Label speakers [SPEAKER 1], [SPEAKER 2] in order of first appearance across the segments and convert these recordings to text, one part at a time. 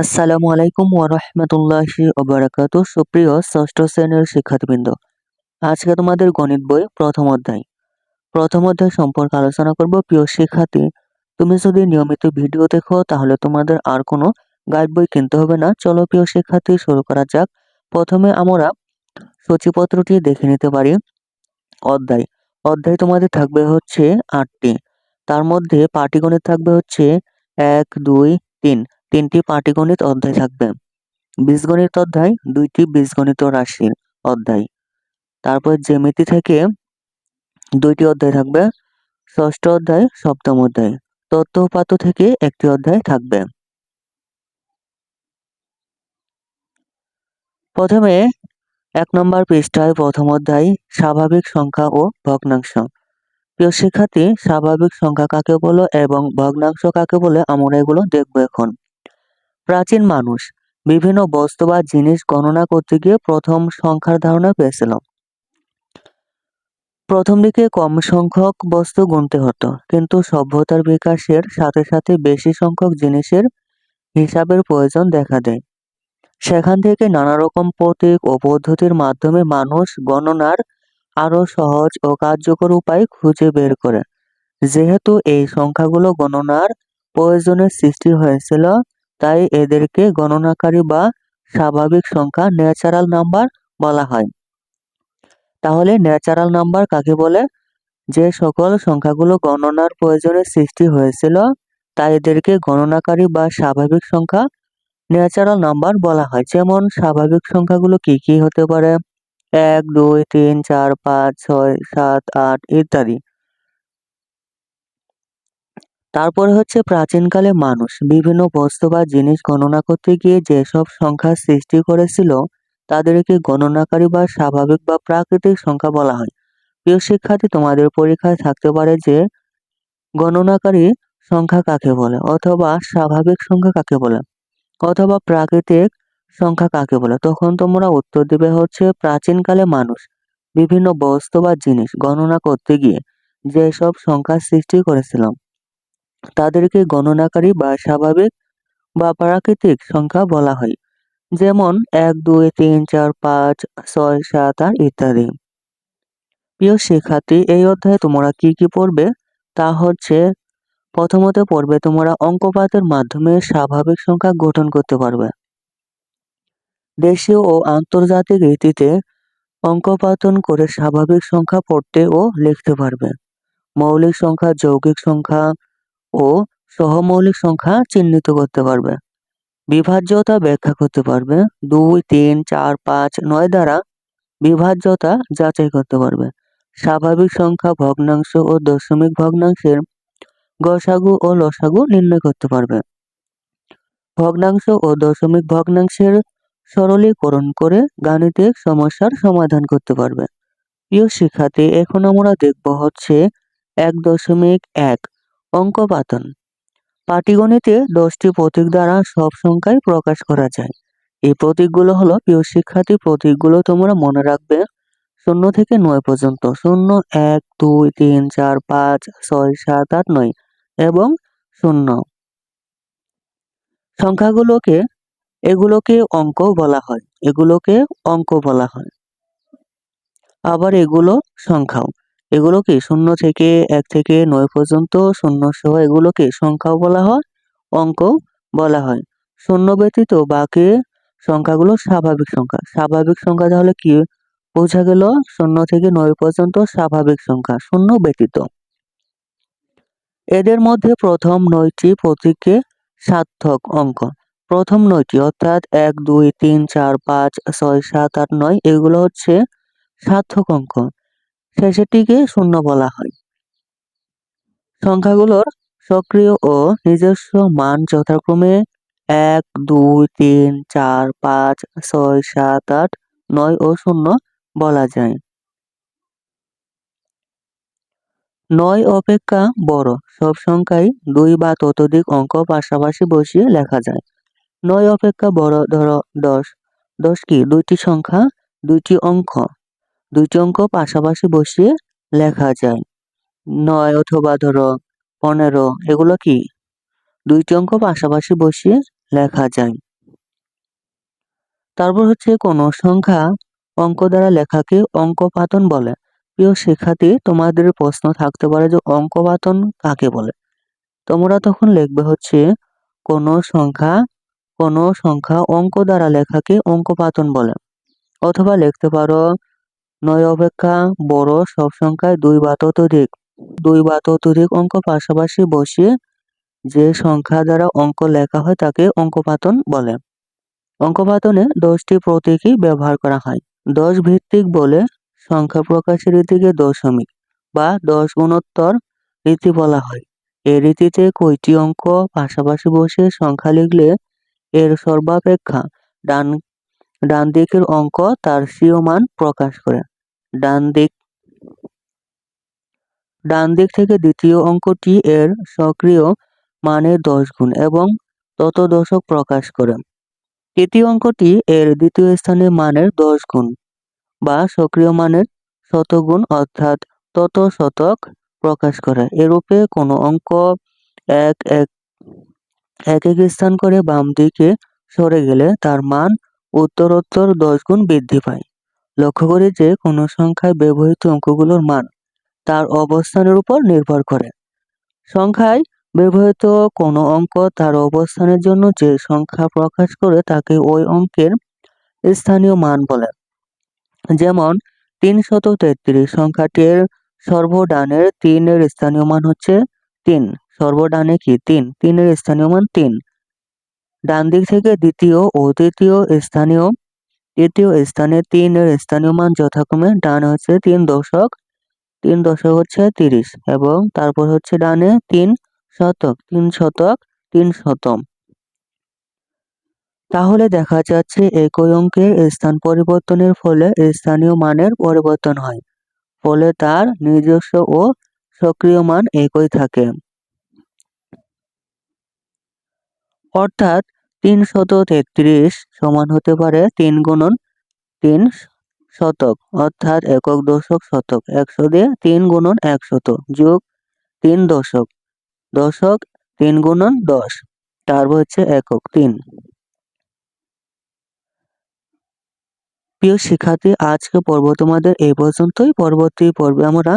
[SPEAKER 1] আসসালামু আলাইকুম ওরহমতুল্লাহি ওবরাকাত সুপ্রিয় ষষ্ঠ শ্রেণীর শিক্ষার্থীবৃন্দ আজকে তোমাদের গণিত বই প্রথম অধ্যায় প্রথম অধ্যায় সম্পর্কে আলোচনা করব প্রিয় শিক্ষার্থী তুমি যদি নিয়মিত ভিডিও দেখো তাহলে তোমাদের আর কোনো গাইড বই কিনতে হবে না চলো প্রিয় শিক্ষার্থী শুরু করা যাক প্রথমে আমরা সূচিপত্রটি দেখে নিতে পারি অধ্যায় অধ্যায় তোমাদের থাকবে হচ্ছে আটটি তার মধ্যে পাটিগণিত থাকবে হচ্ছে এক দুই তিন তিনটি পাটিগণিত অধ্যায় থাকবে বীজগণিত অধ্যায় দুইটি বীজগণিত রাশির অধ্যায় তারপর জ্যামিতি থেকে দুইটি অধ্যায় থাকবে ষষ্ঠ অধ্যায় সপ্তম অধ্যায় তত্ত্বপাত্র থেকে একটি অধ্যায় থাকবে প্রথমে এক নম্বর পৃষ্ঠায় প্রথম অধ্যায় স্বাভাবিক সংখ্যা ও ভগ্নাংশ প্রিয় শিক্ষার্থী স্বাভাবিক সংখ্যা কাকে বলে এবং ভগ্নাংশ কাকে বলে আমরা এগুলো দেখবো এখন প্রাচীন মানুষ বিভিন্ন বস্তু বা জিনিস গণনা করতে গিয়ে প্রথম সংখ্যার ধারণা পেয়েছিল প্রথম দিকে কম সংখ্যক বস্তু গুনতে হতো কিন্তু সভ্যতার বিকাশের সাথে সাথে বেশি সংখ্যক জিনিসের হিসাবের প্রয়োজন দেখা দেয় সেখান থেকে নানা রকম প্রতীক ও পদ্ধতির মাধ্যমে মানুষ গণনার আরো সহজ ও কার্যকর উপায় খুঁজে বের করে যেহেতু এই সংখ্যাগুলো গণনার প্রয়োজনের সৃষ্টি হয়েছিল তাই এদেরকে গণনাকারী বা স্বাভাবিক সংখ্যা ন্যাচারাল নাম্বার বলা হয় তাহলে ন্যাচারাল নাম্বার কাকে বলে যে সকল সংখ্যাগুলো গণনার প্রয়োজনে সৃষ্টি হয়েছিল তাই এদেরকে গণনাকারী বা স্বাভাবিক সংখ্যা ন্যাচারাল নাম্বার বলা হয় যেমন স্বাভাবিক সংখ্যাগুলো কি কি হতে পারে এক দুই তিন চার পাঁচ ছয় সাত আট ইত্যাদি তারপরে হচ্ছে প্রাচীনকালে মানুষ বিভিন্ন বস্তু বা জিনিস গণনা করতে গিয়ে যেসব সংখ্যা সৃষ্টি করেছিল তাদেরকে গণনাকারী বা স্বাভাবিক বা প্রাকৃতিক সংখ্যা বলা হয় প্রিয় শিক্ষার্থী তোমাদের পরীক্ষায় থাকতে পারে যে গণনাকারী সংখ্যা কাকে বলে অথবা স্বাভাবিক সংখ্যা কাকে বলে অথবা প্রাকৃতিক সংখ্যা কাকে বলে তখন তোমরা উত্তর দেবে হচ্ছে প্রাচীনকালে মানুষ বিভিন্ন বস্তু বা জিনিস গণনা করতে গিয়ে যেসব সংখ্যা সৃষ্টি করেছিলাম তাদেরকে গণনাকারী বা স্বাভাবিক বা প্রাকৃতিক সংখ্যা বলা হয় যেমন এক দুই তিন চার পাঁচ ছয় সাত আট ইত্যাদি প্রিয় শিক্ষার্থী এই অধ্যায়ে তোমরা কি কি পড়বে তা হচ্ছে প্রথমত পড়বে তোমরা অঙ্কপাতের মাধ্যমে স্বাভাবিক সংখ্যা গঠন করতে পারবে দেশীয় ও আন্তর্জাতিক রীতিতে অঙ্কপাতন করে স্বাভাবিক সংখ্যা পড়তে ও লিখতে পারবে মৌলিক সংখ্যা যৌগিক সংখ্যা ও সহমৌলিক সংখ্যা চিহ্নিত করতে পারবে বিভাজ্যতা ব্যাখ্যা করতে পারবে দুই তিন চার পাঁচ নয় দ্বারা বিভাজ্যতা যাচাই করতে পারবে স্বাভাবিক সংখ্যা ভগ্নাংশ ও দশমিক ভগ্নাংশের গসাগু ও লসাগু নির্ণয় করতে পারবে ভগ্নাংশ ও দশমিক ভগ্নাংশের সরলীকরণ করে গাণিতিক সমস্যার সমাধান করতে পারবে প্রিয় শিক্ষার্থী এখন আমরা দেখব হচ্ছে এক দশমিক এক অঙ্ক পাতন পাটিগণিতে দশটি প্রতীক দ্বারা সব সংখ্যায় প্রকাশ করা যায় এই প্রতীকগুলো হলো প্রিয় শিক্ষার্থী প্রতীকগুলো তোমরা মনে রাখবে শূন্য থেকে নয় পর্যন্ত শূন্য এক দুই তিন চার পাঁচ ছয় সাত আট নয় এবং শূন্য সংখ্যাগুলোকে এগুলোকে অঙ্ক বলা হয় এগুলোকে অঙ্ক বলা হয় আবার এগুলো সংখ্যাও এগুলোকে শূন্য থেকে এক থেকে নয় পর্যন্ত শূন্য সহ এগুলোকে সংখ্যাও বলা হয় অঙ্ক বলা হয় শূন্য ব্যতীত বাকি সংখ্যাগুলো স্বাভাবিক সংখ্যা স্বাভাবিক সংখ্যা তাহলে কি বোঝা গেল শূন্য থেকে নয় পর্যন্ত স্বাভাবিক সংখ্যা শূন্য ব্যতীত এদের মধ্যে প্রথম নয়টি প্রতীককে সার্থক অঙ্ক প্রথম নয়টি অর্থাৎ এক দুই তিন চার পাঁচ ছয় সাত আট নয় এগুলো হচ্ছে সার্থক অঙ্ক শেষেরটিকে শূন্য বলা হয় সংখ্যাগুলোর সক্রিয় ও নিজস্ব মান যথাক্রমে এক দুই তিন চার পাঁচ ছয় সাত আট নয় ও শূন্য বলা যায় নয় অপেক্ষা বড় সব সংখ্যায় দুই বা ততোধিক অঙ্ক পাশাপাশি বসিয়ে লেখা যায় নয় অপেক্ষা বড় ধরো দশ দশ কি দুইটি সংখ্যা দুইটি অঙ্ক দুই অঙ্ক পাশাপাশি বসিয়ে লেখা যায় নয় অথবা ধরো পনেরো এগুলো কি দুইটি অঙ্ক পাশাপাশি বসিয়ে লেখা যায় তারপর হচ্ছে কোনো সংখ্যা অঙ্ক দ্বারা লেখাকে অঙ্কপাতন বলে প্রিয় শেখাতে তোমাদের প্রশ্ন থাকতে পারে যে অঙ্কপাতন কাকে বলে তোমরা তখন লিখবে হচ্ছে কোন সংখ্যা কোন সংখ্যা অঙ্ক দ্বারা লেখাকে অঙ্কপাতন বলে অথবা লিখতে পারো নয় অপেক্ষা বড় সব সংখ্যায় দুই বা ততোধিক দুই বা ততোধিক অঙ্ক পাশাপাশি বসিয়ে যে সংখ্যা দ্বারা অঙ্ক লেখা হয় তাকে অঙ্কপাতন বলে অঙ্কপাতনে দশটি প্রতীকই ব্যবহার করা হয় দশ ভিত্তিক বলে সংখ্যা প্রকাশের রীতিকে দশমিক বা দশ গুণোত্তর রীতি বলা হয় এ রীতিতে কয়টি অঙ্ক পাশাপাশি বসে সংখ্যা লিখলে এর সর্বাপেক্ষা ডান ডান দিকের অঙ্ক তার স্বীয় মান প্রকাশ করে ডান দিক ডান দিক থেকে দ্বিতীয় অঙ্কটি এর সক্রিয় মানের দশ গুণ এবং তত দশক প্রকাশ করে তৃতীয় অঙ্কটি এর দ্বিতীয় স্থানে মানের দশ গুণ বা সক্রিয় মানের শতগুণ অর্থাৎ তত শতক প্রকাশ করে এরূপে কোনো অঙ্ক এক এক এক এক স্থান করে বাম দিকে সরে গেলে তার মান উত্তরোত্তর দশ গুণ বৃদ্ধি পায় লক্ষ্য করি যে কোনো সংখ্যায় ব্যবহৃত অঙ্কগুলোর মান তার অবস্থানের উপর নির্ভর করে সংখ্যায় ব্যবহৃত কোনো অঙ্ক তার অবস্থানের জন্য যে সংখ্যা প্রকাশ করে তাকে ওই অঙ্কের স্থানীয় মান বলে যেমন তিনশত তেত্রিশ সংখ্যাটির সর্বডানের তিনের স্থানীয় মান হচ্ছে তিন সর্বডানে কি তিন তিনের স্থানীয় মান তিন ডান দিক থেকে দ্বিতীয় ও তৃতীয় স্থানীয় তৃতীয় স্থানে তিন এর স্থানীয় মান যথাক্রমে ডান হচ্ছে তিন দশক তিন দশক হচ্ছে তিরিশ এবং তারপর হচ্ছে ডানে তিন শতক তিন শতক তিন শতম তাহলে দেখা যাচ্ছে একই অঙ্কের স্থান পরিবর্তনের ফলে স্থানীয় মানের পরিবর্তন হয় ফলে তার নিজস্ব ও সক্রিয় মান একই থাকে অর্থাৎ তিনশত তেত্রিশ সমান হতে পারে তিন গুণন তিন শতক অর্থাৎ একক দশক শতক একশো দিয়ে তিন গুণন একশত যোগ তিন দশক দশক তিন গুণন দশ তার হচ্ছে একক তিন প্রিয় শিক্ষার্থী আজকে পর্ব তোমাদের এই পর্যন্তই পরবর্তী পর্বে আমরা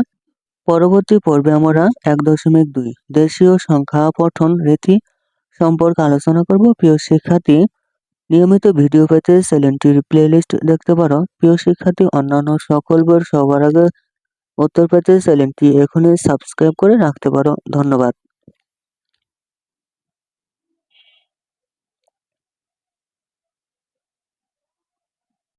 [SPEAKER 1] পরবর্তী পর্বে আমরা এক দশমিক দুই দেশীয় সংখ্যা পঠন রীতি সম্পর্কে আলোচনা করব প্রিয় শিক্ষার্থী নিয়মিত ভিডিও পেতে চ্যানেলটির প্লেলিস্ট দেখতে পারো প্রিয় শিক্ষার্থী অন্যান্য সকল বইয়ের সবার আগে উত্তর পেতে চ্যানেলটি এখনই সাবস্ক্রাইব করে রাখতে পারো ধন্যবাদ